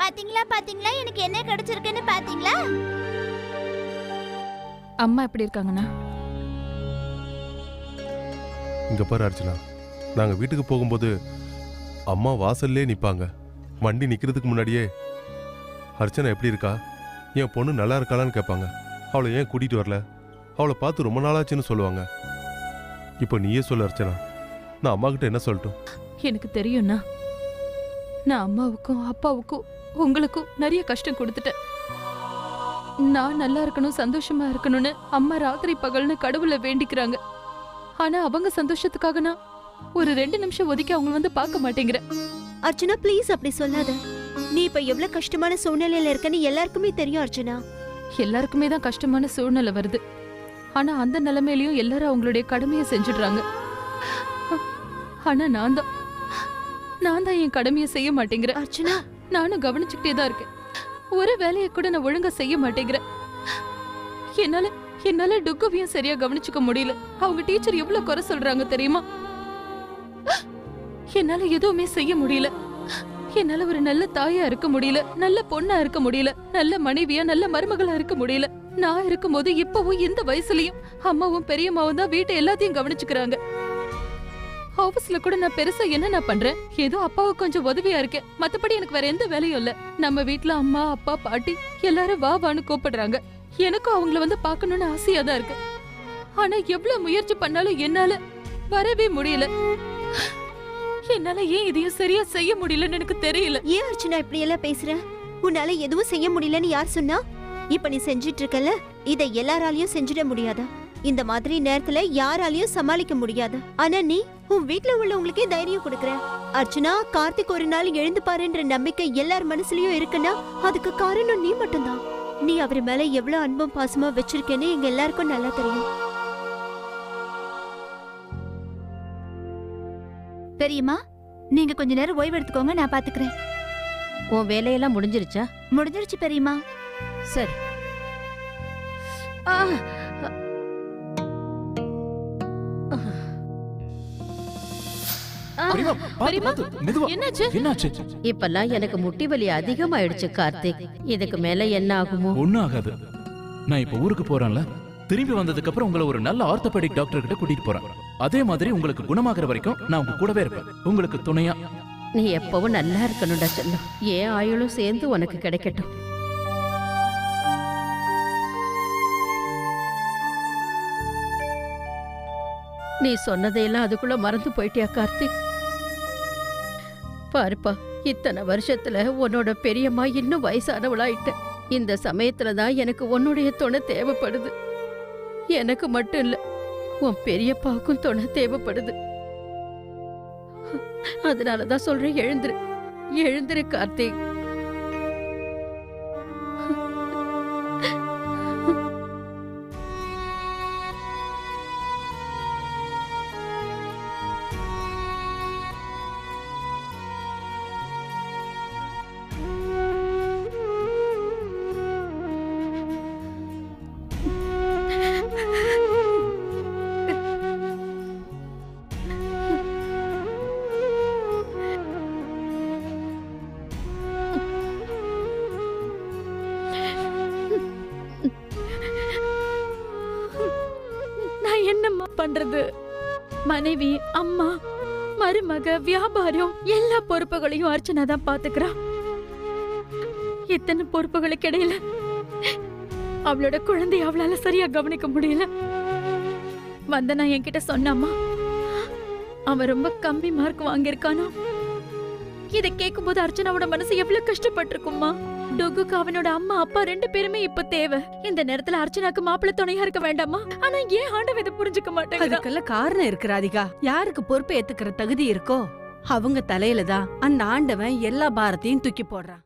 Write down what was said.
பாத்தீங்களா பாத்தீங்களா? எனக்கு என்ன கிடைச்சிருக்குன்னு பாத்தீங்களா? அம்மா எப்படி இருக்காங்கண்ணா? இங்க பாரு அர்ச்சனா. நாங்க வீட்டுக்கு போகும்போது அம்மா வாசல்லே நிப்பாங்க. வண்டி நிக்கிறதுக்கு முன்னாடியே அர்ச்சனா எப்படி இருக்கா? என் பொண்ணு நல்லா இருக்காளான்னு கேட்பாங்க. அவளை ஏன் கூட்டிட்டு வரல? அவளை பார்த்து ரொம்ப நாளாச்சுன்னு சொல்லுவாங்க. இப்போ நீயே சொல்லு அர்ச்சனா. நான் அம்மா கிட்ட என்ன சொல்லட்டும்? எனக்கு தெரியும்ண்ணா. நான் அம்மாவுக்கும் அப்பாவுக்கும் உங்களுக்கும் நிறைய கஷ்டம் கொடுத்துட்டேன். நான் நல்லா இருக்கணும் சந்தோஷமா இருக்கணும்னு அம்மா ராத்திரி பகல்னு கடவுளை வேண்டிக்கிறாங்க. ஆனா அவங்க சந்தோஷத்துக்காக நான் ஒரு ரெண்டு நிமிஷம் ஒதுக்கி அவங்கள வந்து பார்க்க மாட்டேங்கிறேன். அர்ச்சனா ப்ளீஸ் அப்படி சொல்லாத. நீ இப்ப எவ்வளவு கஷ்டமான சூழ்நிலையில இருக்கன்னு எல்லாருக்குமே தெரியும் அர்ச்சனா. எல்லாருக்குமே தான் கஷ்டமான சூழ்நிலை வருது. ஆனா அந்த நிலைமையிலயும் எல்லாரும் அவங்களுடைய கடமையை செஞ்சுடுறாங்க. ஆனா நான் தான் நான் தான் என் கடமையை செய்ய மாட்டேங்கிறேன் அர்ச்சனா. நானும் கவனிச்சுக்கிட்டே தான் இருக்கேன். ஒரு வேலையை கூட நான் ஒழுங்கா செய்ய மாட்டேங்கிறேன் என்னால என்னால டுக்குவையும் சரியா கவனிச்சுக்க முடியல. அவங்க டீச்சர் எவ்வளவு குறை சொல்றாங்க தெரியுமா? என்னால எதுவுமே செய்ய முடியல. என்னால ஒரு நல்ல தாயா இருக்க முடியல. நல்ல பொண்ணா இருக்க முடியல. நல்ல மனைவியா நல்ல மருமகளா இருக்க முடியல. நான் இருக்கும்போது இப்பவும் இந்த வயசுலயும் அம்மாவும் பெரியம்மாவும் தான் வீட்டை எல்லாத்தையும் கவனிச்சுக்கிறாங்க. ஆபீஸ்ல கூட நான் பெருசா என்ன நான் பண்றேன்? ஏதோ அப்பாவுக்கு கொஞ்சம் உதவியா இருக்கேன். மத்தபடி எனக்கு வேற எந்த வேலையும் இல்ல. நம்ம வீட்ல அம்மா அப்பா பாட்டி எல்லாரும் வா வான்னு கூப்பிடுறாங்க. எனக்கும் அவங்கள வந்து பார்க்கணும்னு ஆசையா தான் இருக்கு. ஆனா எவ்வளவு முயற்சி பண்ணாலும் என்னால வரவே முடியல. என்னால ஏன் இதையும் சரியா செய்ய முடியலன்னு எனக்கு தெரியல. ஏன் அர்ச்சனா இப்படி எல்லாம் பேசுற? உன்னால எதுவும் செய்ய முடியலன்னு யார் சொன்னா? இப்ப நீ செஞ்சிட்டு இருக்கல இதை எல்லாராலையும் செஞ்சிட முடியாதா? இந்த மாதிரி நேரத்துல யாராலையும் சமாளிக்க முடியாது. ஆனா நீ உன் வீட்ல உள்ளவங்களுக்கே தைரியம் கொடுக்கற. அர்ச்சனா கார்த்திக் ஒரு நாள் எழுந்து பாருன்ற நம்பிக்கை எல்லார் மனசுலயும் இருக்குன்னா அதுக்கு காரணம் நீ மட்டும்தான். நீ அவர் மேல எவ்வளவு அன்பும் பாசமா வச்சிருக்கேன்னு எங்க எல்லாருக்கும் நல்லா தெரியும். பெரியம்மா நீங்க கொஞ்ச நேரம் ஓய்வு எடுத்துக்கோங்க நான் பாத்துக்கிறேன். உன் வேலையெல்லாம் முடிஞ்சிருச்சா? முடிஞ்சிருச்சு பெரியம்மா. சரி. ஆ, பாத்து, பெரியம்மா, பாத்து, மெதுவா. என்னாச்சு? என்னாச்சு? இப்பெல்லாம் எனக்கு முட்டி வலி அதிகமாயிடுச்சு கார்த்திக். இதுக்கு மேல என்ன ஆகுமோ? ஒண்ணும் ஆகாது. நான் இப்ப ஊருக்கு போறேன்ல. திரும்பி வந்ததுக்கு அப்புறம் உங்களை ஒரு நல்ல ஆர்த்தோபெடிக் டாக்டர் கிட்ட கூட்டிட்டு போறேன். அதே மாதிரி உங்களுக்கு குணமாகற வரைக்கும் நான் உங்க கூடவே இருப்பேன். உங்களுக்கு துணையா. நீ எப்பவும் நல்லா இருக்கணும்டா செல்லம் ஏன் ஆயுளும் சேர்ந்து உனக்கு கிடைக்கட்டும். நீ சொன்னதையெல்லாம் அதுக்குள்ள மறந்து போயிட்டியா கார்த்திக்? பாருப்பா இத்தனை வருஷத்துல உன்னோட பெரியம்மா இன்னும் வயசானவளாயிட்ட. இந்த சமயத்துல தான் எனக்கு உன்னுடைய துணை தேவைப்படுது. எனக்கு மட்டும் இல்ல உன் பெரியப்பாவுக்கும் துணை தேவைப்படுது. அதனாலதான் சொல்றேன் எழுந்துரு. எழுந்துரு கார்த்திக். என்னம்மா பண்றது? மனைவி அம்மா மருமக வியாபாரம் எல்லா பொறுப்புகளையும் அர்ச்சனா தான் பாத்துக்கிறா. இத்தனை பொறுப்புகளுக்கு இடையில அவளோட குழந்தைய அவளால சரியா கவனிக்க முடியல. வந்தனா என்கிட்ட சொன்னாமா அவன் ரொம்ப கம்மி மார்க் வாங்கியிருக்கானா? இதை கேட்கும்போது அர்ச்சனாவோட மனசு எவ்வளவு கஷ்டப்பட்டிருக்குமா டுகுக்கு அவனோட அம்மா அப்பா ரெண்டு பேருமே இப்ப தேவை. இந்த நேரத்துல அர்ச்சனாக்கு மாப்பிள்ள துணையா இருக்க வேண்டாமா? ஆனா ஏன் ஆண்டவ இதை புரிஞ்சுக்க மாட்டேங்கிறா அதுக்கெல்லாம் காரணம் இருக்கு ராதிகா யாருக்கு பொறுப்பு ஏத்துக்கிற தகுதி இருக்கோ? அவங்க தலையில தான் அந்த ஆண்டவன் எல்லா பாரத்தையும் தூக்கி போடுறான்.